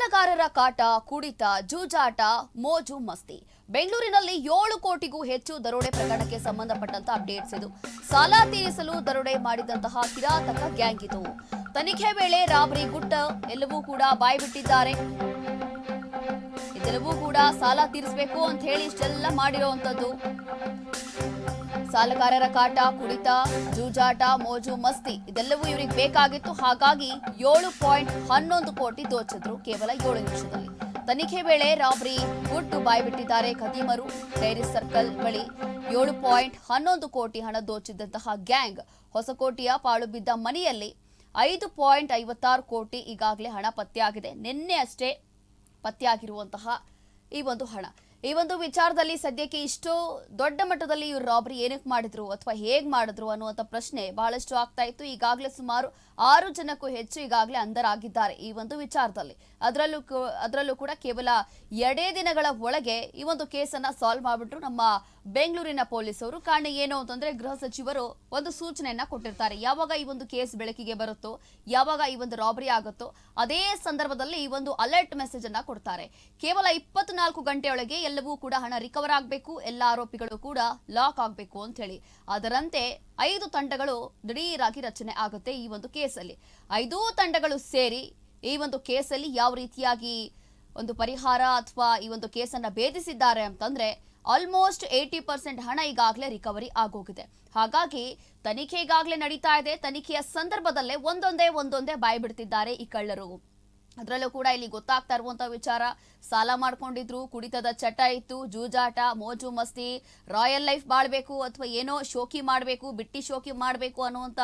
ಸಾಲಗಾರರ ಕಾಟ, ಕುಡಿತ, ಜೂಜಾಟ, ಮೋಜು ಮಸ್ತಿ. ಬೆಂಗಳೂರಿನಲ್ಲಿ ಏಳು ಕೋಟಿಗೂ ಹೆಚ್ಚು ದರೋಡೆ ಪ್ರಕರಣಕ್ಕೆ ಸಂಬಂಧಪಟ್ಟಂತಹ ಅಪ್ಡೇಟ್ಸ್ ಇದು. ಸಾಲ ತೀರಿಸಲು ದರೋಡೆ ಮಾಡಿದಂತಹ ಕಿರಾತಕ ಗ್ಯಾಂಗ್ ಇದು. ತನಿಖೆ ವೇಳೆ ರಾಬರಿ ಗುಟ್ಟ, ಎಲ್ಲವೂ ಕೂಡ ಬಾಯ್ಬಿಟ್ಟಿದ್ದಾರೆ ಇದೆಲ್ಲವೂ ಕೂಡ ಸಾಲ ತೀರಿಸಬೇಕು ಅಂತ ಹೇಳಿ ಇಷ್ಟೆಲ್ಲ ಮಾಡಿರೋವಂಥದ್ದು. ಸಾಲಗಾರರ ಕಾಟ, ಕುಡಿತ, ಜೂಜಾಟ, ಮೋಜು, ಮಸ್ತಿ ಇದೆಲ್ಲವೂ ಇವರಿಗೆ ಬೇಕಾಗಿತ್ತು. ಹಾಗಾಗಿ ಏಳು ಪಾಯಿಂಟ್ ಹನ್ನೊಂದು ಕೋಟಿ ದೋಚಿದ್ರು ಕೇವಲ ಏಳು ನಿಮಿಷದಲ್ಲಿ. ತನಿಖೆ ವೇಳೆ ರಾಬ್ರಿ ಗುಟ್ಟು ಬಾಯ್ಬಿಟ್ಟಿದ್ದಾರೆ ಖದೀಮರು. ಡೈರಿ ಸರ್ಕಲ್ ಬಳಿ ಏಳು ಪಾಯಿಂಟ್ ಹನ್ನೊಂದು ಕೋಟಿ ಹಣ ದೋಚಿದ್ದಂತಹ ಗ್ಯಾಂಗ್ ಹೊಸಕೋಟೆಯ ಪಾಳು ಬಿದ್ದ ಮನೆಯಲ್ಲಿ ಐದು ಪಾಯಿಂಟ್ ಐವತ್ತಾರು ಕೋಟಿ ಈಗಾಗಲೇ ಹಣ ಪತ್ತೆಯಾಗಿದೆ. ನಿನ್ನೆ ಅಷ್ಟೇ ಪತ್ತೆಯಾಗಿರುವಂತಹ ಈ ಒಂದು ಹಣ. ಈ ಒಂದು ವಿಚಾರದಲ್ಲಿ ಸದ್ಯಕ್ಕೆ ಇಷ್ಟು ದೊಡ್ಡ ಮಟ್ಟದಲ್ಲಿ ಇವರು ರಾಬರಿ ಏನಕ್ಕೆ ಮಾಡಿದ್ರು ಅಥವಾ ಹೇಗ್ ಮಾಡಿದ್ರು ಅನ್ನುವಂಥ ಪ್ರಶ್ನೆ ಬಹಳಷ್ಟು ಆಗ್ತಾ ಇತ್ತು. ಈಗಾಗಲೇ ಸುಮಾರು ಆರು ಜನಕ್ಕೂ ಹೆಚ್ಚು ಈಗಾಗಲೇ ಅಂಧರಾಗಿದ್ದಾರೆ ಈ ಒಂದು ವಿಚಾರದಲ್ಲಿ. ಅದರಲ್ಲೂ ಅದರಲ್ಲೂ ಕೂಡ ಕೇವಲ ಎರಡೇ ದಿನಗಳ ಒಳಗೆ ಈ ಒಂದು ಕೇಸನ್ನ ಸಾಲ್ವ್ ಮಾಡಿಬಿಟ್ರು ನಮ್ಮ ಬೆಂಗಳೂರಿನ ಪೊಲೀಸರು. ಕಾರಣ ಏನು ಅಂತಂದ್ರೆ ಗೃಹ ಸಚಿವರು ಒಂದು ಸೂಚನೆಯನ್ನ ಕೊಟ್ಟಿರ್ತಾರೆ. ಯಾವಾಗ ಈ ಒಂದು ಕೇಸ್ ಬೆಳಕಿಗೆ ಬರುತ್ತೋ, ಯಾವಾಗ ಈ ಒಂದು ರಾಬರಿ ಆಗುತ್ತೋ, ಅದೇ ಸಂದರ್ಭದಲ್ಲಿ ಈ ಒಂದು ಅಲರ್ಟ್ ಮೆಸೇಜ್ ಅನ್ನ ಕೊಡ್ತಾರೆ. ಕೇವಲ ಇಪ್ಪತ್ನಾಲ್ಕು ಗಂಟೆಯೊಳಗೆ ಎಲ್ಲವೂ ಕೂಡ ಹಣ ರಿಕವರ್ ಆಗಬೇಕು, ಎಲ್ಲ ಆರೋಪಿಗಳು ಕೂಡ ಲಾಕ್ ಆಗಬೇಕು ಅಂತ ಹೇಳಿ. ಅದರಂತೆ ಐದು ತಂಡಗಳು ದಿಢೀರಾಗಿ ರಚನೆ ಆಗುತ್ತೆ ಈ ಒಂದು ಕೇಸಲ್ಲಿ. ಐದೂ ತಂಡಗಳು ಸೇರಿ ಈ ಒಂದು ಕೇಸಲ್ಲಿ ಯಾವ ರೀತಿಯಾಗಿ ಒಂದು ಪರಿಹಾರ ಅಥವಾ ಈ ಒಂದು ಕೇಸನ್ನ ಭೇದಿಸಿದ್ದಾರೆ ಅಂತಂದ್ರೆ ಆಲ್ಮೋಸ್ಟ್ ಏಯ್ಟಿ ಪರ್ಸೆಂಟ್ ಹಣ ಈಗಾಗಲೇ ರಿಕವರಿ ಆಗೋಗಿದೆ. ಹಾಗಾಗಿ ತನಿಖೆ ಈಗಾಗಲೇ ನಡೀತಾ ಇದೆ. ತನಿಖೆಯ ಸಂದರ್ಭದಲ್ಲೇ ಒಂದೊಂದೇ ಒಂದೊಂದೇ ಬಾಯ್ಬಿಡ್ತಿದ್ದಾರೆ ಈ ಕಳ್ಳರು. ಅದರಲ್ಲೂ ಕೂಡ ಇಲ್ಲಿ ಗೊತ್ತಾಗ್ತಾ ಇರುವಂತ ವಿಚಾರ. ಸಾಲ ಮಾಡ್ಕೊಂಡಿದ್ರು, ಕುಡಿತದ ಚಟ ಇತ್ತು, ಜೂಜಾಟ, ಮೋಜು ಮಸ್ತಿ, ರಾಯಲ್ ಲೈಫ್ ಬಾಳ್ಬೇಕು ಅಥವಾ ಏನೋ ಶೋಕಿ ಮಾಡಬೇಕು, ಬಿಟ್ಟಿ ಶೋಕಿ ಮಾಡಬೇಕು ಅನ್ನುವಂತ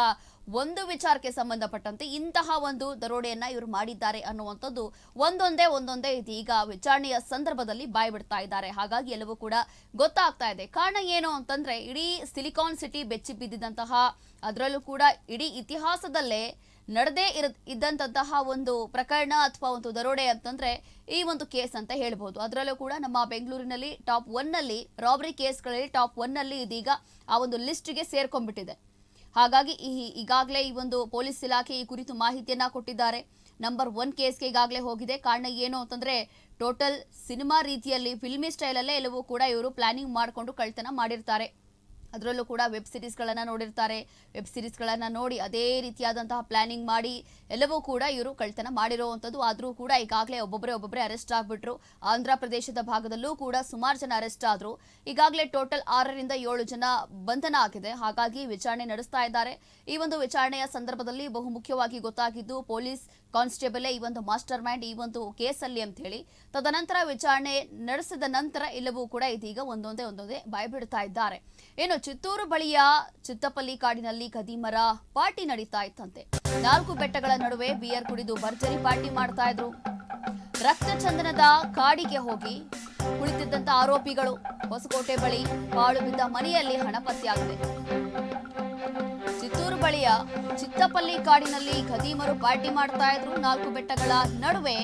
ಒಂದು ವಿಚಾರಕ್ಕೆ ಸಂಬಂಧಪಟ್ಟಂತೆ ಇಂತಹ ಒಂದು ದರೋಡೆಯನ್ನ ಇವರು ಮಾಡಿದ್ದಾರೆ ಅನ್ನುವಂಥದ್ದು ಒಂದೊಂದೇ ಒಂದೊಂದೇ ಇದೀಗ ವಿಚಾರಣೆಯ ಸಂದರ್ಭದಲ್ಲಿ ಬಾಯ್ ಬಿಡ್ತಾ ಇದ್ದಾರೆ. ಹಾಗಾಗಿ ಎಲ್ಲವೂ ಕೂಡ ಗೊತ್ತಾಗ್ತಾ ಇದೆ. ಕಾರಣ ಏನು ಅಂತಂದ್ರೆ, ಇಡೀ ಸಿಲಿಕಾನ್ ಸಿಟಿ ಬೆಚ್ಚಿ ಬಿದ್ದಿದ್ದಂತಹ, ಅದರಲ್ಲೂ ಕೂಡ ಇಡೀ ಇತಿಹಾಸದಲ್ಲೇ ನಡೆದೇ ಇರ ಇದ್ದಂತಹ ಒಂದು ಪ್ರಕರಣ ಅಥವಾ ಒಂದು ದರೋಡೆ ಅಂತಂದ್ರೆ ಈ ಒಂದು ಕೇಸ್ ಅಂತ ಹೇಳ್ಬೋದು. ಅದರಲ್ಲೂ ಕೂಡ ನಮ್ಮ ಬೆಂಗಳೂರಿನಲ್ಲಿ ಟಾಪ್ ಒನ್ನಲ್ಲಿ ರಾಬರಿ ಕೇಸ್ಗಳಲ್ಲಿ ಟಾಪ್ ಒನ್ನಲ್ಲಿ ಇದೀಗ ಆ ಒಂದು ಲಿಸ್ಟ್ಗೆ ಸೇರ್ಕೊಂಡ್ಬಿಟ್ಟಿದೆ. ಹಾಗಾಗಿ ಈ, ಈಗಾಗಲೇ ಈ ಒಂದು ಪೊಲೀಸ್ ಇಲಾಖೆ ಈ ಕುರಿತು ಮಾಹಿತಿಯನ್ನ ಕೊಟ್ಟಿದ್ದಾರೆ. ನಂಬರ್ ಒನ್ ಕೇಸ್ಗೆ ಈಗಾಗಲೇ ಹೋಗಿದೆ. ಕಾರಣ ಏನು ಅಂತಂದ್ರೆ ಟೋಟಲ್ ಸಿನಿಮಾ ರೀತಿಯಲ್ಲಿ, ಫಿಲ್ಮಿ ಸ್ಟೈಲಲ್ಲೇ ಎಲ್ಲವೂ ಕೂಡ ಇವರು ಪ್ಲಾನಿಂಗ್ ಮಾಡಿಕೊಂಡು ಕಳ್ತನ ಮಾಡಿರ್ತಾರೆ. ಅದರಲ್ಲೂ ಕೂಡ ವೆಬ್ ಸಿರೀಸ್ಗಳನ್ನು ನೋಡಿರ್ತಾರೆ. ವೆಬ್ ಸಿರೀಸ್ಗಳನ್ನು ನೋಡಿ ಅದೇ ರೀತಿಯಾದಂತಹ ಪ್ಲಾನಿಂಗ್ ಮಾಡಿ ಎಲ್ಲವೂ ಕೂಡ ಇವರು ಕಳ್ತನ ಮಾಡಿರುವಂಥದ್ದು. ಆದರೂ ಕೂಡ ಈಗಾಗಲೇ ಒಬ್ಬೊಬ್ಬರೇ ಒಬ್ಬೊಬ್ಬರೇ ಅರೆಸ್ಟ್ ಆಗಿಬಿಟ್ರು. ಆಂಧ್ರ ಪ್ರದೇಶದ ಭಾಗದಲ್ಲೂ ಕೂಡ ಸುಮಾರು ಜನ ಅರೆಸ್ಟ್ ಆದರು. ಈಗಾಗಲೇ ಟೋಟಲ್ ಆರರಿಂದ ಏಳು ಜನ ಬಂಧನ ಆಗಿದೆ. ಹಾಗಾಗಿ ವಿಚಾರಣೆ ನಡೆಸ್ತಾ ಇದ್ದಾರೆ. ಈ ಒಂದು ವಿಚಾರಣೆಯ ಸಂದರ್ಭದಲ್ಲಿ ಬಹುಮುಖ್ಯವಾಗಿ ಗೊತ್ತಾಗಿದ್ದು ಪೊಲೀಸ್ ಕಾನ್ಸ್ಟೇಬಲೇ ಈ ಒಂದು ಮಾಸ್ಟರ್ ಮೈಂಡ್ ಈ ಒಂದು ಕೇಸಲ್ಲಿ ಅಂತ ಹೇಳಿ ತದನಂತರ ವಿಚಾರಣೆ ನಡೆಸಿದ ನಂತರ ಎಲ್ಲವೂ ಕೂಡ ಇದೀಗ ಒಂದೊಂದೇ ಒಂದೊಂದೇ ಬಾಯ್ಬಿಡ್ತಾ ಇದ್ದಾರೆ. ಇನ್ನು ಚಿತ್ತೂರು ಬಳಿಯ ಚಿತ್ತಪಲ್ಲಿ ಕಾಡಿನಲ್ಲಿ ಕದೀಮರ ಪಾರ್ಟಿ ನಡೀತಾ ಇತ್ತಂತೆ. ನಾಲ್ಕು ಬೆಟ್ಟಗಳ ನಡುವೆ ಬಿಯರ್ ಕುಡಿದು ಭರ್ಜರಿ ಪಾರ್ಟಿ ಮಾಡ್ತಾ ಇದ್ರು. ರಕ್ತ ಚಂದನದ ಕಾಡಿಗೆ ಹೋಗಿ ಕುಳಿತಿದ್ದಂತ ಆರೋಪಿಗಳು ಹೊಸಕೋಟೆ ಬಳಿ ಪಾಳು ಬಿದ್ದ ಮನೆಯಲ್ಲಿ ಹಣ ಪತ್ತೆಯಾಗಿದೆ. ಚಿತ್ತೂರು ಬಳಿಯ ಚಿತ್ತಪಲ್ಲಿ ಕಾಡಿನಲ್ಲಿ ಖದೀಮರು ಪಾರ್ಟಿ ಮಾಡ್ತಾ ಇದ್ರು. ನಾಲ್ಕು ಬೆಟ್ಟಗಳ ನಡುವೆ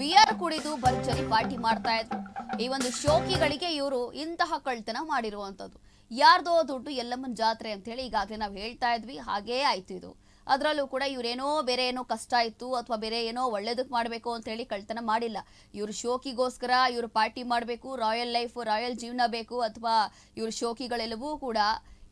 ಬಿಯರ್ ಕುಡಿದು ಭರ್ಜರಿ ಪಾರ್ಟಿ ಮಾಡ್ತಾ ಇದ್ರು. ಈ ಒಂದು ಶೋಕಿಗಳಿಗೆ ಇವರು ಇಂತಹ ಕಳ್ತನ ಮಾಡಿರುವಂತದ್ದು ಯಾರ್ದೋ ದುಡ್ಡು ಎಲ್ಲಮ್ಮನ ಜಾತ್ರೆ ಅಂತ ಹೇಳಿ ಈಗಾಗಲೇ ನಾವು ಹೇಳ್ತಾ ಇದ್ವಿ. ಹಾಗೇ ಆಯ್ತು ಇದು. ಅದರಲ್ಲೂ ಕೂಡ ಇವ್ರೇನೋ ಬೇರೆ ಏನೋ ಕಷ್ಟ ಇತ್ತು ಅಥವಾ ಬೇರೆ ಏನೋ ಒಳ್ಳೇದಕ್ಕೆ ಮಾಡಬೇಕು ಅಂತ ಹೇಳಿ ಕಳ್ತನ ಮಾಡಿಲ್ಲ. ಇವರು ಶೋಕಿಗೋಸ್ಕರ ಇವರು ಪಾರ್ಟಿ ಮಾಡಬೇಕು. ರಾಯಲ್ ಲೈಫ್, ರಾಯಲ್ ಜೀವನ ಬೇಕು ಅಥವಾ ಇವ್ರ ಶೋಕಿಗಳೆಲ್ಲವೂ ಕೂಡ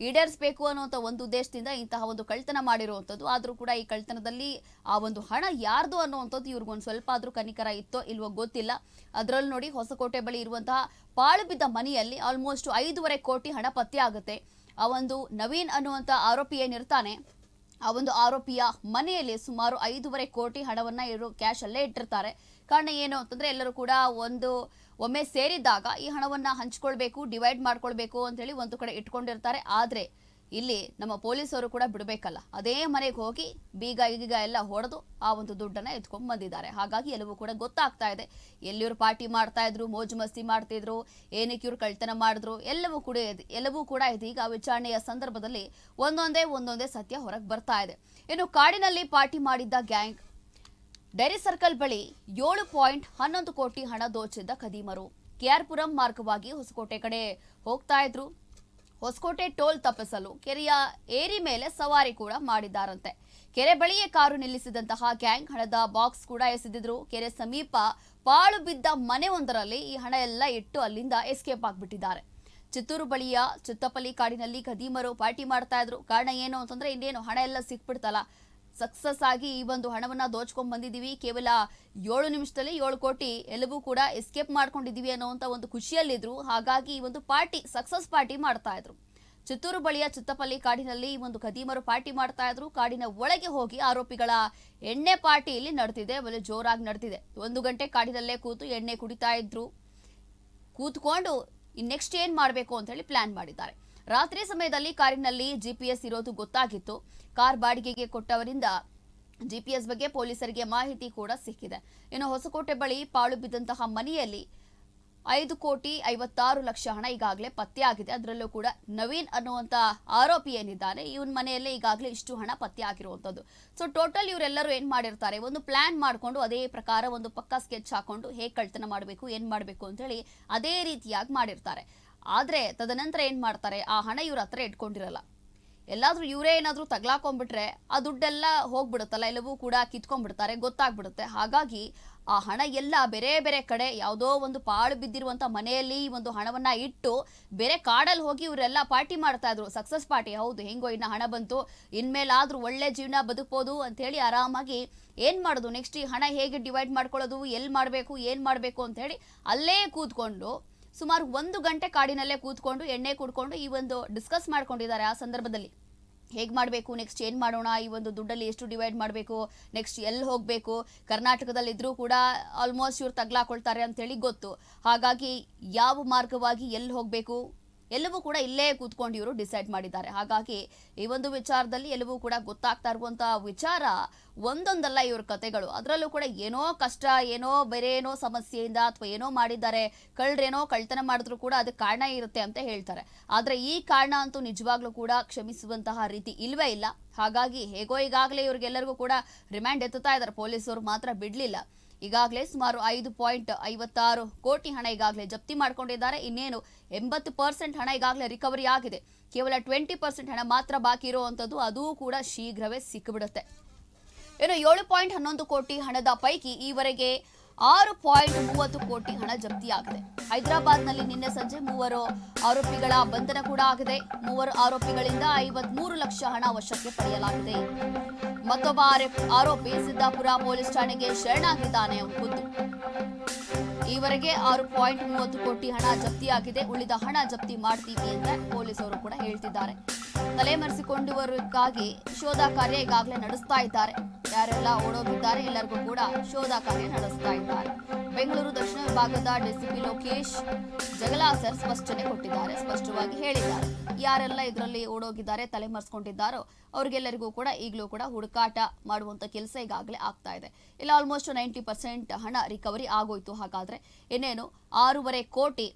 ಈಡೇರಿಸಬೇಕು ಅನ್ನುವಂಥ ಒಂದು ಉದ್ದೇಶದಿಂದ ಇಂತಹ ಒಂದು ಕಳ್ತನ ಮಾಡಿರುವಂಥದ್ದು. ಆದರೂ ಕೂಡ ಈ ಕಳ್ತನದಲ್ಲಿ ಆ ಒಂದು ಹಣ ಯಾರ್ದು ಅನ್ನುವಂಥದ್ದು ಇವ್ರಿಗೊಂದು ಸ್ವಲ್ಪ ಆದರೂ ಕನಿಕರ ಇತ್ತೋ ಇಲ್ವೋ ಗೊತ್ತಿಲ್ಲ. ಅದರಲ್ಲಿ ನೋಡಿ ಹೊಸಕೋಟೆ ಬಳಿ ಇರುವಂತಹ ಪಾಳು ಬಿದ್ದ ಮನೆಯಲ್ಲಿ ಆಲ್ಮೋಸ್ಟ್ ಐದೂವರೆ ಕೋಟಿ ಹಣ ಪತ್ತೆ ಆಗುತ್ತೆ. ಆ ಒಂದು ನವೀನ್ ಅನ್ನುವಂಥ ಆರೋಪಿ ಏನಿರ್ತಾನೆ, ಆ ಒಂದು ಆರೋಪಿಯ ಮನೆಯಲ್ಲಿ ಸುಮಾರು ಐದೂವರೆ ಕೋಟಿ ಹಣವನ್ನು ಇವರು ಕ್ಯಾಶ್ ಅಲ್ಲೇ ಇಟ್ಟಿರ್ತಾರೆ. ಕಾರಣ ಏನು ಅಂತಂದ್ರೆ ಎಲ್ಲರೂ ಕೂಡ ಒಂದು ಒಮ್ಮೆ ಸೇರಿದ್ದಾಗ ಈ ಹಣವನ್ನ ಹಂಚ್ಕೊಳ್ಬೇಕು, ಡಿವೈಡ್ ಮಾಡ್ಕೊಳ್ಬೇಕು ಅಂತ ಹೇಳಿ ಒಂದು ಕಡೆ ಇಟ್ಕೊಂಡಿರ್ತಾರೆ. ಆದರೆ ಇಲ್ಲಿ ನಮ್ಮ ಪೊಲೀಸರು ಕೂಡ ಬಿಡಬೇಕಲ್ಲ. ಅದೇ ಮನೆಗೆ ಹೋಗಿ ಬೀಗ ಈಗೀಗ ಎಲ್ಲ ಹೊಡೆದು ಆ ಒಂದು ದುಡ್ಡನ್ನ ಎತ್ಕೊಂಡು ಬಂದಿದ್ದಾರೆ. ಹಾಗಾಗಿ ಎಲ್ಲವೂ ಕೂಡ ಗೊತ್ತಾಗ್ತಾ ಇದೆ. ಎಲ್ಲಿವ್ರು ಪಾರ್ಟಿ ಮಾಡ್ತಾ ಇದ್ರು, ಮೋಜು ಮಸ್ತಿ ಮಾಡ್ತಿದ್ರು ಏನಕ್ಕೆ ಇವ್ರು ಕಳ್ತನ ಮಾಡಿದ್ರು, ಎಲ್ಲವೂ ಕೂಡ ಎಲ್ಲವೂ ಕೂಡ ಇದೀಗ ವಿಚಾರಣೆಯ ಸಂದರ್ಭದಲ್ಲಿ ಒಂದೊಂದೇ ಒಂದೊಂದೇ ಸತ್ಯ ಹೊರಗೆ ಬರ್ತಾ ಇದೆ. ಇನ್ನು ಕಾಡಿನಲ್ಲಿ ಪಾರ್ಟಿ ಮಾಡಿದ್ದ ಗ್ಯಾಂಗ್ ಡೈರಿ ಸರ್ಕಲ್ ಬಳಿ ಏಳು ಪಾಯಿಂಟ್ ಹನ್ನೊಂದು ಕೋಟಿ ಹಣ ದೋಚಿದ್ದ ಖದೀಮರು. ಕೆಆರ್ಪುರಂ ಮಾರ್ಗವಾಗಿ ಹೊಸಕೋಟೆ ಕಡೆ ಹೋಗ್ತಾ ಇದ್ರು. ಹೊಸಕೋಟೆ ಟೋಲ್ ತಪ್ಪಿಸಲು ಕೆರೆಯ ಏರಿ ಮೇಲೆ ಸವಾರಿ ಕೂಡ ಮಾಡಿದ್ದಾರಂತೆ. ಕೆರೆ ಬಳಿಯೇ ಕಾರು ನಿಲ್ಲಿಸಿದಂತಹ ಗ್ಯಾಂಗ್ ಹಣದ ಬಾಕ್ಸ್ ಕೂಡ ಎಸೆದಿದ್ರು. ಕೆರೆ ಸಮೀಪ ಪಾಳು ಬಿದ್ದ ಮನೆಯೊಂದರಲ್ಲಿ ಈ ಹಣ ಎಲ್ಲ ಇಟ್ಟು ಅಲ್ಲಿಂದ ಎಸ್ಕೇಪ್ ಆಗಿಬಿಟ್ಟಿದ್ದಾರೆ. ಚಿತ್ತೂರು ಬಳಿಯ ಚಿತ್ತಪಲ್ಲಿ ಕಾಡಿನಲ್ಲಿ ಖದೀಮರು ಪಾರ್ಟಿ ಮಾಡ್ತಾ ಇದ್ರು. ಕಾರಣ ಏನು ಅಂತಂದ್ರೆ, ಇನ್ನೇನು ಹಣ ಎಲ್ಲ ಸಿಕ್ಬಿಡ್ತಲ್ಲ. ಸಕ್ಸಸ್ ಆಗಿ ಈ ಒಂದು ಹಣವನ್ನ ದೋಚ್ಕೊಂಡ್ ಬಂದಿದೀವಿ ಕೇವಲ ಏಳು ನಿಮಿಷದಲ್ಲಿ ಏಳು ಕೋಟಿ ಎಲ್ಲವೂ ಕೂಡ ಎಸ್ಕೇಪ್ ಮಾಡ್ಕೊಂಡಿದೀವಿ ಅನ್ನೋವಂಥ ಒಂದು ಖುಷಿಯಲ್ಲಿದ್ರು. ಹಾಗಾಗಿ ಈ ಒಂದು ಪಾರ್ಟಿ ಸಕ್ಸಸ್ ಪಾರ್ಟಿ ಮಾಡ್ತಾ ಇದ್ರು. ಚಿತ್ತೂರು ಬಳಿಯ ಚಿತ್ತಪಲ್ಲಿ ಕಾಡಿನಲ್ಲಿ ಈ ಒಂದು ಖದೀಮರು ಪಾರ್ಟಿ ಮಾಡ್ತಾ ಇದ್ರು. ಕಾಡಿನ ಒಳಗೆ ಹೋಗಿ ಆರೋಪಿಗಳ ಎಣ್ಣೆ ಪಾರ್ಟಿ ಇಲ್ಲಿ ನಡೆದಿದೆ. ಆಮೇಲೆ ಜೋರಾಗಿ ನಡೆದಿದೆ. ಒಂದು ಗಂಟೆ ಕಾಡಿನಲ್ಲೇ ಕೂತು ಎಣ್ಣೆ ಕುಡಿತಾ ಇದ್ರು. ಕೂತ್ಕೊಂಡು ನೆಕ್ಸ್ಟ್ ಏನು ಮಾಡಬೇಕು? ಅಂತ ಹೇಳಿ ಪ್ಲಾನ್ ಮಾಡಿದ್ದಾರೆ. ರಾತ್ರಿ ಸಮಯದಲ್ಲಿ ಕಾರಿನಲ್ಲಿ ಜಿಪಿಎಸ್ ಇರೋದು ಗೊತ್ತಾಗಿತ್ತು. ಕಾರ್ ಬಾಡಿಗೆಗೆ ಕೊಟ್ಟವರಿಂದ ಜಿಪಿಎಸ್ ಬಗ್ಗೆ ಪೊಲೀಸರಿಗೆ ಮಾಹಿತಿ ಕೂಡ ಸಿಕ್ಕಿದೆ. ಇನ್ನು ಹೊಸಕೋಟೆ ಬಳಿ ಪಾಳು ಬಿದ್ದಂತಹ ಮನೆಯಲ್ಲಿ ಐದು ಕೋಟಿ ಐವತ್ತಾರು ಲಕ್ಷ ಹಣ ಈಗಾಗಲೇ ಪತ್ತೆಯಾಗಿದೆ. ಅದರಲ್ಲೂ ಕೂಡ ನವೀನ್ ಅನ್ನುವಂತ ಆರೋಪಿ ಏನಿದ್ದಾನೆ, ಇವನ್ ಮನೆಯಲ್ಲೇ ಈಗಾಗಲೇ ಇಷ್ಟು ಹಣ ಪತ್ತೆ ಆಗಿರುವಂತದ್ದು ಸೊ ಟೋಟಲ್ ಇವರೆಲ್ಲರೂ ಏನ್ ಮಾಡಿರ್ತಾರೆ? ಒಂದು ಪ್ಲಾನ್ ಮಾಡ್ಕೊಂಡು ಅದೇ ಪ್ರಕಾರ ಒಂದು ಪಕ್ಕಾ ಸ್ಕೆಚ್ ಹಾಕೊಂಡು ಹೇಗೆ ಕಳ್ತನ ಮಾಡಬೇಕು, ಏನ್ ಮಾಡಬೇಕು ಅಂತ ಹೇಳಿ ಅದೇ ರೀತಿಯಾಗಿ ಮಾಡಿರ್ತಾರೆ. ಆದ್ರೆ ತದನಂತರ ಏನು ಮಾಡ್ತಾರೆ? ಆ ಹಣ ಇವ್ರ ಹತ್ರ ಇಟ್ಕೊಂಡಿರಲ್ಲ. ಎಲ್ಲಾದರೂ ಇವರೇ ಏನಾದರೂ ತಗ್ಲಾಕೊಂಡ್ಬಿಟ್ರೆ ಆ ದುಡ್ಡೆಲ್ಲ ಹೋಗ್ಬಿಡುತ್ತಲ್ಲ, ಎಲ್ಲವೂ ಕೂಡ ಕಿತ್ಕೊಂಡ್ಬಿಡ್ತಾರೆ, ಗೊತ್ತಾಗ್ಬಿಡುತ್ತೆ. ಹಾಗಾಗಿ ಆ ಹಣ ಎಲ್ಲ ಬೇರೆ ಬೇರೆ ಕಡೆ ಯಾವುದೋ ಒಂದು ಪಾಳು ಬಿದ್ದಿರುವಂಥ ಮನೆಯಲ್ಲಿ ಒಂದು ಹಣವನ್ನು ಇಟ್ಟು ಬೇರೆ ಕಾಡಲ್ಲಿ ಹೋಗಿ ಇವರೆಲ್ಲ ಪಾರ್ಟಿ ಮಾಡ್ತಾ ಇದ್ರು. ಸಕ್ಸಸ್ ಪಾರ್ಟಿ, ಹೌದು, ಹೆಂಗೋ ಇನ್ನು ಹಣ ಬಂತು. ಇನ್ಮೇಲಾದರೂ ಒಳ್ಳೆ ಜೀವನ ಬದುಕ್ಬೋದು ಅಂಥೇಳಿ ಆರಾಮಾಗಿ ಏನು ಮಾಡೋದು? ನೆಕ್ಸ್ಟ್ ಈ ಹಣ ಹೇಗೆ ಡಿವೈಡ್ ಮಾಡ್ಕೊಳ್ಳೋದು? ಎಲ್ಲಿ ಮಾಡಬೇಕು? ಏನು ಮಾಡಬೇಕು? ಅಂಥೇಳಿ ಅಲ್ಲೇ ಕೂತ್ಕೊಂಡು ಸುಮಾರು ಒಂದು ಗಂಟೆ ಕಾಡಿನಲ್ಲೇ ಕೂತ್ಕೊಂಡು, ಎಣ್ಣೆ ಕುಡ್ಕೊಂಡು ಈ ಒಂದು ಡಿಸ್ಕಸ್ ಮಾಡ್ಕೊಂಡಿದ್ದಾರೆ ಆ ಸಂದರ್ಭದಲ್ಲಿ. ಹೇಗೆ ಮಾಡಬೇಕು? ನೆಕ್ಸ್ಟ್ ಏನು ಮಾಡೋಣ? ಈ ಒಂದು ದುಡ್ಡಲ್ಲಿ ಎಷ್ಟು ಡಿವೈಡ್ ಮಾಡಬೇಕು? ನೆಕ್ಸ್ಟ್ ಎಲ್ಲಿ ಹೋಗಬೇಕು? ಕರ್ನಾಟಕದಲ್ಲಿದ್ದರೂ ಕೂಡ ಆಲ್ಮೋಸ್ಟ್ ಇವ್ರು ತಗ್ಲಾಕೊಳ್ತಾರೆ ಅಂತೇಳಿ ಗೊತ್ತು. ಹಾಗಾಗಿ ಯಾವ ಮಾರ್ಗವಾಗಿ ಎಲ್ಲಿ ಹೋಗಬೇಕು? ಎಲ್ಲವೂ ಕೂಡ ಇಲ್ಲೇ ಕೂತ್ಕೊಂಡು ಇವರು ಡಿಸೈಡ್ ಮಾಡಿದ್ದಾರೆ. ಹಾಗಾಗಿ ಈ ಒಂದು ವಿಚಾರದಲ್ಲಿ ಎಲ್ಲವೂ ಕೂಡ ಗೊತ್ತಾಗ್ತಾ ಇರುವಂತಹ ವಿಚಾರ ಒಂದೊಂದಲ್ಲ ಇವ್ರ ಕತೆಗಳು. ಅದರಲ್ಲೂ ಕೂಡ ಏನೋ ಕಷ್ಟ, ಏನೋ ಬೇರೆ ಏನೋ ಸಮಸ್ಯೆಯಿಂದ ಅಥವಾ ಏನೋ ಮಾಡಿದ್ದಾರೆ, ಕಳ್ಳರೇನೋ ಕಳ್ತನ ಮಾಡಿದ್ರು ಕೂಡ ಅದಕ್ಕೆ ಕಾರಣ ಇರುತ್ತೆ ಅಂತ ಹೇಳ್ತಾರೆ. ಆದ್ರೆ ಈ ಕಾರಣ ಅಂತೂ ನಿಜವಾಗ್ಲೂ ಕೂಡ ಕ್ಷಮಿಸುವಂತಹ ರೀತಿ ಇಲ್ವೇ ಇಲ್ಲ. ಹಾಗಾಗಿ ಹೇಗೋ ಈಗಾಗಲೇ ಇವ್ರಿಗೆಲ್ಲರಿಗೂ ಕೂಡ ರಿಮ್ಯಾಂಡ್ ಎತ್ತುತ್ತಾ ಇದ್ದಾರೆ. ಪೊಲೀಸರು ಮಾತ್ರ ಬಿಡ್ಲಿಲ್ಲ. ಈಗಾಗಲೇ ಸುಮಾರು ಐದು ಪಾಯಿಂಟ್ ಐವತ್ತಾರು ಕೋಟಿ ಹಣ ಈಗಾಗಲೇ ಜಪ್ತಿ ಮಾಡಿಕೊಂಡಿದ್ದಾರೆ. ಇನ್ನೇನು ಎಂಬತ್ತು ಪರ್ಸೆಂಟ್ ಹಣ ಈಗಾಗಲೇ ರಿಕವರಿ ಆಗಿದೆ. ಕೇವಲ ಟ್ವೆಂಟಿ ಪರ್ಸೆಂಟ್ ಹಣ ಮಾತ್ರ ಬಾಕಿ ಇರುವಂತದ್ದು ಅದೂ ಕೂಡ ಶೀಘ್ರವೇ ಸಿಕ್ಕಿಬಿಡುತ್ತೆ. ಏನು ಏಳು ಪಾಯಿಂಟ್ ಹನ್ನೊಂದು ಕೋಟಿ ಹಣದ ಪೈಕಿ ಈವರೆಗೆ ಆರು ಪಾಯಿಂಟ್ ಮೂವತ್ತು ಕೋಟಿ ಹಣ ಜಪ್ತಿಯಾಗಿದೆ. ಹೈದರಾಬಾದ್ನಲ್ಲಿ ನಿನ್ನೆ ಸಂಜೆ ಮೂವರು ಆರೋಪಿಗಳ ಬಂಧನ ಕೂಡ ಆಗಿದೆ. ಮೂವರು ಆರೋಪಿಗಳಿಂದ ಐವತ್ಮೂರು ಲಕ್ಷ ಹಣ ವಶಕ್ಕೆ ಪಡೆಯಲಾಗಿದೆ. ಮತ್ತೊಬ್ಬ ಆರೋಪ್- ಸಿದ್ದಾಪುರ ಪೊಲೀಸ್ ಠಾಣೆಗೆ ಶರಣಾಗಿದ್ದಾನೆ ಖುದ್ದು ಈವರೆಗೆ ಆರು ಪಾಯಿಂಟ್ ಮೂವತ್ತು ಕೋಟಿ ಹಣ ಜಪ್ತಿಯಾಗಿದೆ. ಉಳಿದ ಹಣ ಜಪ್ತಿ ಮಾಡ್ತೀವಿ ಅಂತ ಪೊಲೀಸರು ಕೂಡ ಹೇಳ್ತಿದ್ದಾರೆ. ತಲೆಮರೆಸಿಕೊಂಡವರಿಗಾಗಿ ಶೋಧ ಕಾರ್ಯ ಈಗಾಗಲೇ ನಡೆಸ್ತಾ ಇದ್ದಾರೆ. ಯಾರೆಲ್ಲ ಓಡೋಗಿದ್ದಾರೆ, ಎಲ್ಲರಿಗೂ ಕೂಡ ಶೋಧ ಕಾರ್ಯ ನಡೆಸ್ತಾ ಇದ್ದಾರೆ. ಬೆಂಗಳೂರು ದಕ್ಷಿಣ ವಿಭಾಗದ ಡಿಸಿಪಿ ಲೋಕೇಶ್ ಜಗಲಾಸರ್ ಸ್ಪಷ್ಟನೆ ಕೊಟ್ಟಿದ್ದಾರೆ, ಸ್ಪಷ್ಟವಾಗಿ ಹೇಳಿದ್ದಾರೆ. ಯಾರೆಲ್ಲ ಇದರಲ್ಲಿ ಓಡೋಗಿದ್ದಾರೆ ತಲೆಮರೆಸ್ಕೊಂಡಿದ್ದಾರೋ ಅವ್ರಿಗೆಲ್ಲರಿಗೂ ಕೂಡ ಈಗಲೂ ಕೂಡ ಹುಡುಕಾಟ ಮಾಡುವಂತ ಕೆಲಸ ಈಗಾಗಲೇ ಆಗ್ತಾ ಇದೆ. ಇಲ್ಲ ಆಲ್ಮೋಸ್ಟ್ ನೈಂಟಿ ಪರ್ಸೆಂಟ್ ಹಣ ರಿಕವರಿ ಆಗೋಯ್ತು. ಹಾಗಾದ್ರೆ ಇನ್ನೇನು ಆರೂವರೆ ಕೋಟಿ,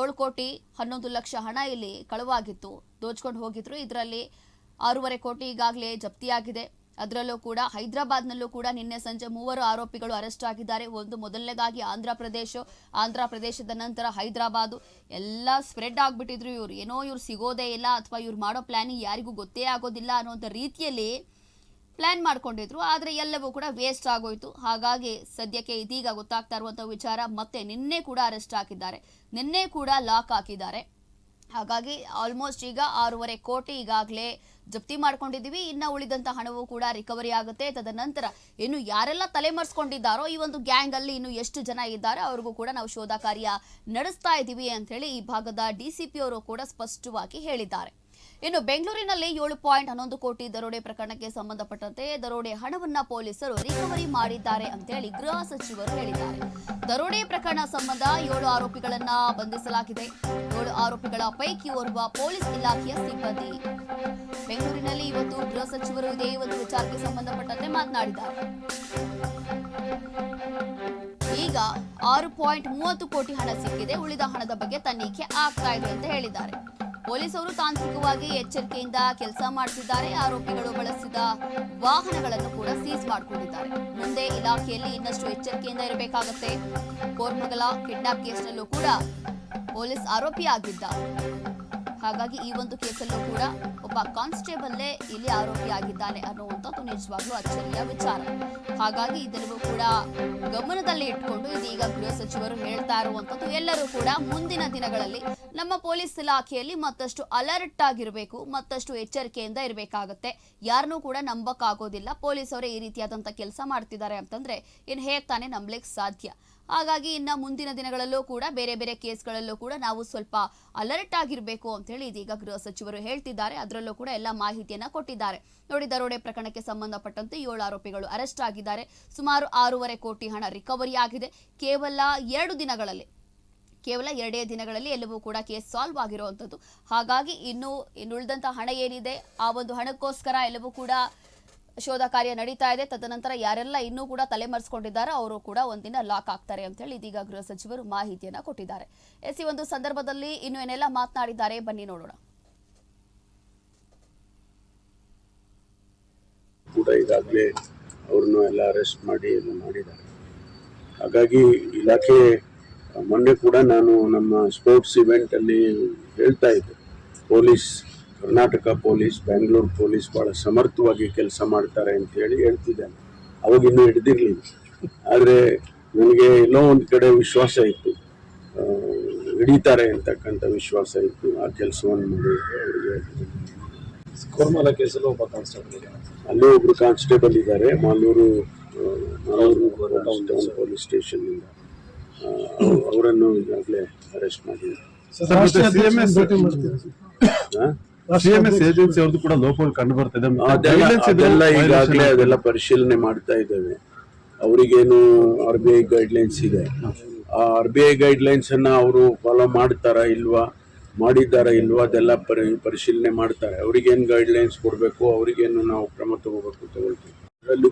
ಏಳು ಕೋಟಿ, ಹನ್ನೊಂದು ಲಕ್ಷ ಹಣ ಇಲ್ಲಿ ಕಳುವಾಗಿತ್ತು. ದೋಚ್ಕೊಂಡು ಹೋಗಿದ್ರು. ಇದರಲ್ಲಿ ಆರೂವರೆ ಕೋಟಿ ಈಗಾಗಲೇ ಜಪ್ತಿಯಾಗಿದೆ. ಅದರಲ್ಲೂ ಕೂಡ ಹೈದರಾಬಾದ್ನಲ್ಲೂ ಕೂಡ ನಿನ್ನೆ ಸಂಜೆ ಮೂವರು ಆರೋಪಿಗಳು ಅರೆಸ್ಟ್ ಆಗಿದ್ದಾರೆ. ಒಂದು ಮೊದಲನೇದಾಗಿ ಆಂಧ್ರ ಪ್ರದೇಶ, ಆಂಧ್ರ ಪ್ರದೇಶದ ನಂತರ ಹೈದರಾಬಾದು. ಎಲ್ಲ ಸ್ಪ್ರೆಡ್ ಆಗಿಬಿಟ್ಟಿದ್ರು ಇವ್ರು. ಏನೋ ಇವ್ರು ಸಿಗೋದೇ ಇಲ್ಲ ಅಥವಾ ಇವ್ರು ಮಾಡೋ ಪ್ಲಾನಿಂಗ್ ಯಾರಿಗೂ ಗೊತ್ತೇ ಆಗೋದಿಲ್ಲ ಅನ್ನೋಂಥ ರೀತಿಯಲ್ಲಿ ಪ್ಲ್ಯಾನ್ ಮಾಡ್ಕೊಂಡಿದ್ರು. ಆದರೆ ಎಲ್ಲವೂ ಕೂಡ ವೇಸ್ಟ್ ಆಗೋಯ್ತು. ಹಾಗಾಗಿ ಸದ್ಯಕ್ಕೆ ಇದೀಗ ಗೊತ್ತಾಗ್ತಾ ಇರುವಂಥ ವಿಚಾರ ಮತ್ತೆ ನಿನ್ನೆ ಕೂಡ ಅರೆಸ್ಟ್ ಹಾಕಿದ್ದಾರೆ. ನಿನ್ನೆ ಕೂಡ ಲಾಕ್ ಹಾಕಿದ್ದಾರೆ. ಹಾಗಾಗಿ ಆಲ್ಮೋಸ್ಟ್ ಈಗ ಆರೂವರೆ ಕೋಟಿ ಈಗಾಗಲೇ ಜಪ್ತಿ ಮಾಡ್ಕೊಂಡಿದ್ದೀವಿ, ಇನ್ನು ಉಳಿದಂತ ಹಣವು ಕೂಡ ರಿಕವರಿ ಆಗುತ್ತೆ. ತದನಂತರ ಇನ್ನು ಯಾರೆಲ್ಲ ತಲೆಮರೆಸ್ಕೊಂಡಿದ್ದಾರೋ, ಈ ಒಂದು ಗ್ಯಾಂಗ್ ಅಲ್ಲಿ ಇನ್ನು ಎಷ್ಟು ಜನ ಇದ್ದಾರೆ, ಅವ್ರಿಗೂ ಕೂಡ ನಾವು ಶೋಧ ಕಾರ್ಯ ನಡೆಸ್ತಾ ಇದ್ದೀವಿ ಅಂತ ಹೇಳಿ ಈ ಭಾಗದ ಡಿಸಿಪಿ ಅವರು ಕೂಡ ಸ್ಪಷ್ಟವಾಗಿ ಹೇಳಿದ್ದಾರೆ. ಇನ್ನು ಬೆಂಗಳೂರಿನಲ್ಲಿ ಏಳು ಪಾಯಿಂಟ್ ಹನ್ನೊಂದು ಕೋಟಿ ದರೋಡೆ ಪ್ರಕರಣಕ್ಕೆ ಸಂಬಂಧಪಟ್ಟಂತೆ ದರೋಡೆ ಹಣವನ್ನ ಪೊಲೀಸರು ರಿಕವರಿ ಮಾಡಿದ್ದಾರೆ ಅಂತೇಳಿ ಗೃಹ ಸಚಿವರು ಹೇಳಿದ್ದಾರೆ. ದರೋಡೆ ಪ್ರಕರಣ ಸಂಬಂಧ ಏಳು ಆರೋಪಿಗಳನ್ನ ಬಂಧಿಸಲಾಗಿದೆ. ಏಳು ಆರೋಪಿಗಳ ಪೈಕಿ ಓರ್ವ ಪೊಲೀಸ್ ಇಲಾಖೆಯ ಸಿಬ್ಬಂದಿ. ಬೆಂಗಳೂರಿನಲ್ಲಿ ಇವತ್ತು ಗೃಹ ಸಚಿವರು ಇದೇ ಒಂದು ವಿಚಾರಕ್ಕೆ ಸಂಬಂಧಪಟ್ಟಂತೆ ಮಾತನಾಡಿದ್ದಾರೆ. ಈಗ ಆರು ಪಾಯಿಂಟ್ ಮೂವತ್ತು ಕೋಟಿ ಹಣ ಸಿಕ್ಕಿದೆ. ಉಳಿದ ಹಣದ ಬಗ್ಗೆ ತನಿಖೆ ಆಗ್ತಾ ಇದೆ ಅಂತ ಹೇಳಿದ್ದಾರೆ. ಪೊಲೀಸರು ತಾಂತ್ರಿಕವಾಗಿ ಎಚ್ಚರಿಕೆಯಿಂದ ಕೆಲಸ ಮಾಡ್ತಿದ್ದಾರೆ. ಆರೋಪಿಗಳು ಬಳಸಿದ ವಾಹನಗಳನ್ನು ಕೂಡ ಸೀಸ್ ಮಾಡಿಕೊಂಡಿದ್ದಾರೆ. ಮುಂದೆ ಇಲಾಖೆಯಲ್ಲಿ ಇನ್ನಷ್ಟು ಎಚ್ಚರಿಕೆಯಿಂದ ಇರಬೇಕಾಗುತ್ತೆ. ಕೋರ್ಮಗಲ ಕಿಡ್ನಾಪ್ ಕೇಸ್ನಲ್ಲೂ ಕೂಡ ಪೊಲೀಸ್ ಆರೋಪಿಯಾಗಿದ್ದ ಹಾಗಾಗಿ ಈ ಒಂದು ಕೇಸಲ್ಲೂ ಕೂಡ ಒಬ್ಬ ಕಾನ್ಸ್ಟೇಬಲ್ಲೇ ಇಲ್ಲಿ ಆರೋಪಿಯಾಗಿದ್ದಾನೆ ಅನ್ನುವಂಥದ್ದು ನಿಜವಾಗ್ಲೂ ಅಚ್ಚರಿಯ ವಿಚಾರ. ಹಾಗಾಗಿ ಇದೆಲ್ಲವೂ ಕೂಡ ಗಮನದಲ್ಲಿ ಇಟ್ಕೊಂಡು ಇದೀಗ ಗೃಹ ಸಚಿವರು ಹೇಳ್ತಾ ಇರುವಂತದ್ದು ಎಲ್ಲರೂ ಕೂಡ ಮುಂದಿನ ದಿನಗಳಲ್ಲಿ ನಮ್ಮ ಪೊಲೀಸ್ ಇಲಾಖೆಯಲ್ಲಿ ಮತ್ತಷ್ಟು ಅಲರ್ಟ್ ಆಗಿರಬೇಕು, ಮತ್ತಷ್ಟು ಎಚ್ಚರಿಕೆಯಿಂದ ಇರಬೇಕಾಗತ್ತೆ. ಯಾರನ್ನೂ ಕೂಡ ನಂಬಕ್ಕಾಗೋದಿಲ್ಲ. ಪೊಲೀಸ್ ಅವರೇ ಈ ರೀತಿಯಾದಂಥ ಕೆಲಸ ಮಾಡ್ತಿದ್ದಾರೆ ಅಂತಂದ್ರೆ ಇನ್ನು ಹೇಗೆ ತಾನೇ ನಂಬಲಿಕ್ಕೆ ಸಾಧ್ಯ. ಹಾಗಾಗಿ ಇನ್ನ ಮುಂದಿನ ದಿನಗಳಲ್ಲೂ ಕೂಡ ಬೇರೆ ಬೇರೆ ಕೇಸ್ಗಳಲ್ಲೂ ಕೂಡ ನಾವು ಸ್ವಲ್ಪ ಅಲರ್ಟ್ ಆಗಿರಬೇಕು ಅಂತ ಹೇಳಿ ಇದೀಗ ಗೃಹ ಸಚಿವರು ಹೇಳ್ತಿದ್ದಾರೆ. ಅದರಲ್ಲೂ ಕೂಡ ಎಲ್ಲ ಮಾಹಿತಿಯನ್ನ ಕೊಟ್ಟಿದ್ದಾರೆ. ನೋಡಿ, ದರೋಡೆ ಪ್ರಕರಣಕ್ಕೆ ಸಂಬಂಧಪಟ್ಟಂತೆ ಏಳು ಆರೋಪಿಗಳು ಅರೆಸ್ಟ್ ಆಗಿದ್ದಾರೆ. ಸುಮಾರು ಆರೂವರೆ ಕೋಟಿ ಹಣ ರಿಕವರಿ ಆಗಿದೆ. ಕೇವಲ ಎರಡು ದಿನಗಳಲ್ಲಿ ಕೇವಲ ಎರಡೇ ದಿನಗಳಲ್ಲಿ ಎಲ್ಲವೂ ಕೂಡ ಕೇಸ್ ಸಾಲ್ವ್ ಆಗಿರುವಂಥದ್ದು ಹಾಗಾಗಿ ಇನ್ನು ಇನ್ನುಳಿದಂಥ ಹಣ ಏನಿದೆ, ಆ ಒಂದು ಹಣಕ್ಕೋಸ್ಕರ ಎಲ್ಲವೂ ಕೂಡ ಶೋಧ ಕಾರ್ಯ ನಡೀತಾ ಇದೆ. ತದನಂತರ ಯಾರೆಲ್ಲ ಇನ್ನೂ ಕೂಡ ತಲೆಮರೆಸ್ಕೊಂಡಿದ್ದಾರೋ ಅವರು ಕೂಡ ಒಂದಿನ ಲಾಕ್ ಆಗ್ತಾರೆ ಅಂತ ಹೇಳಿ ಇದೀಗ ಗೃಹ ಸಚಿವರು ಮಾಹಿತಿಯನ್ನ ಕೊಟ್ಟಿದ್ದಾರೆ. ಎಸ್ ಈ ಒಂದು ಸಂದರ್ಭದಲ್ಲಿ ಇನ್ನು ಏನೆಲ್ಲ ಮಾತನಾಡಿದ್ದಾರೆ ಬನ್ನಿ ನೋಡೋಣ. ಕೂಡ ಈಗಾಗಲೇ ಅವ್ರನ್ನೂ ಎಲ್ಲ ಅರೆಸ್ಟ್ ಮಾಡಿ ಮಾಡಿದ್ದಾರೆ. ಹಾಗಾಗಿ ಇಲಾಖೆ ಮೊನ್ನೆ ಕೂಡ ನಾನು ನಮ್ಮ ಸ್ಪೋರ್ಟ್ಸ್ ಇವೆಂಟಲ್ಲಿ ಹೇಳ್ತಾ ಇದ್ದೆ police Karnataka police Bangalore police ಭಾಳ ಸಮರ್ಥವಾಗಿ ಕೆಲಸ ಮಾಡ್ತಾರೆ ಅಂತ ಹೇಳಿ ಹೇಳ್ತಿದ್ದೇನೆ ಅವಾಗ ಇನ್ನೂ ಹಿಡ್ದಿರ್ಲಿಲ್ಲ ಆದರೆ ನನಗೆ ಎಲ್ಲೋ ಒಂದು ಕಡೆ ವಿಶ್ವಾಸ ಇತ್ತು ಹಿಡಿತಾರೆ ಅಂತಕ್ಕಂಥ ವಿಶ್ವಾಸ ಇತ್ತು ಆ ಕೆಲಸವನ್ನು ಮಾಡಿ ಅವರಿಗೆ ಕೋರ್ಮಲ ಕೇಸಲ್ಲಿ ಒಬ್ಬ ಕಾನ್ಸ್ಟೇಬಲ್ ಅಲ್ಲೇ ಒಬ್ರು ಕಾನ್ಸ್ಟೇಬಲ್ ಇದ್ದಾರೆ ಮಾಲೂರು ಪೊಲೀಸ್ ಸ್ಟೇಷನ್ ಇಂದ ಪೊಲೀಸ್ ಸ್ಟೇಷನ್ನಿಂದ ಅವರನ್ನು ಈಗಾಗಲೇ ಅರೆಸ್ಟ್ ಮಾಡಿದ್ದಾರೆ ಏಜೆನ್ಸಿ ಅವ್ರದ್ದು ಕೂಡ ಲೋಪಗಳು ಕಂಡು ಬರ್ತಿದೆ. ಅದೆಲ್ಲ ಈಗಾಗಲೇ ಅದೆಲ್ಲ ಪರಿಶೀಲನೆ ಮಾಡ್ತಾ ಇದ್ದೇವೆ. ಅವರಿಗೇನು ಆರ್ ಬಿ ಐ ಗೈಡ್ಲೈನ್ಸ್ ಇದೆ? ಆ ಆರ್ ಬಿ ಐ ಗೈಡ್ಲೈನ್ಸ್ ಅನ್ನ ಅವರು ಫಾಲೋ ಮಾಡ್ತಾರಾ ಇಲ್ವಾ? ಮಾಡಿದ್ದಾರಾ ಇಲ್ವಾ? ಅದೆಲ್ಲ ಪರಿ ಪರಿಶೀಲನೆ ಮಾಡ್ತಾರೆ. ಅವ್ರಿಗೇನು ಗೈಡ್ಲೈನ್ಸ್ ಕೊಡಬೇಕು? ಅವರಿಗೇನು ನಾವು ಕ್ರಮ ತಗೋಬೇಕು ತಗೊಳ್ತೀವಿ ಅದರಲ್ಲಿ